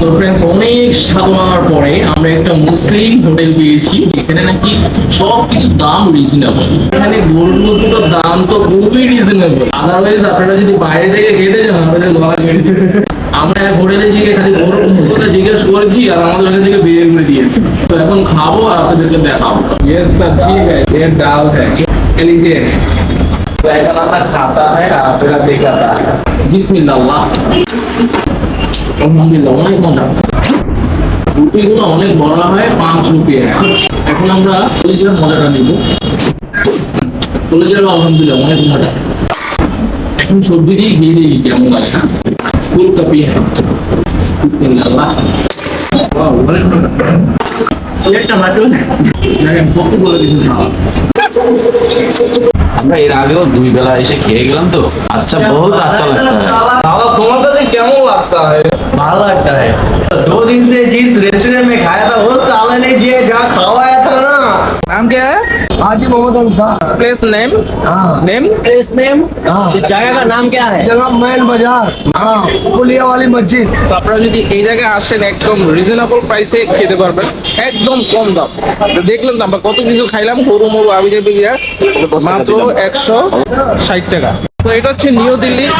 তো ফ্রেন্ডস অনেক সাধনার পরে আমরা একটা মুসলিম হোটেল পেয়েছি এখানে নাকি সব কিছু দাম রিজনেবল এখানে গোল্ড বস্তুটার দাম তো খুবই রিজনেবল আদারওয়াইজ আপনারা যদি বাইরে থেকে খেতে যান আপনাদের গলা কেটে দেবে। আমরা এক হোটেলে জিগে খালি গোল্ড বস্তুটা জিজ্ঞেস করেছি আর আমাদের কাছ থেকে বের করে দিয়েছে তো এখন খাবো আর আপনাদেরকে দেখাবো ये सब्जी है ये दाल है ये लीजिए तो ऐसा अपना खाता है और फिर आप दिखाता है बिस्मिल्लाह অনেক বড় হয় পাঁচ রুপি এখন আমরা মজাটা নিব আলহামদুলিল্লাহ অনেক মজা এখন সবজি দিয়ে দিয়ে কেমন আছে ফুলকপি আমরা এর আগেও দুই বেলা এসে খেয়ে গেলাম তো। আচ্ছা বহুত আচ্ছা লাগতো তোমার কাছে কেমন লাগতো है भाला लगता है दो दिन से जिस रेस्टोरेंट में खाया था वो साले ने जे जहाँ खवाया था ना नाम क्या है हाजी मोहम्मद अंसार प्लेस नेम हाँ नेम इस नेम हाँ। इस जगह का नाम क्या है जगह मैन बाजार हाँ पुलिया वाली मस्जिद তো আপনারা যদি এই জায়গায় আসেন একদম রিজনেবল প্রাইসে খেতে পারবেন একদম কম দাম তো দেখলেন তো আমরা কত কিছু খাইলাম গরু মরু আবি জাবি মাত্র একশো ষাট টাকা তো এটা হচ্ছে নিউ দিল্লির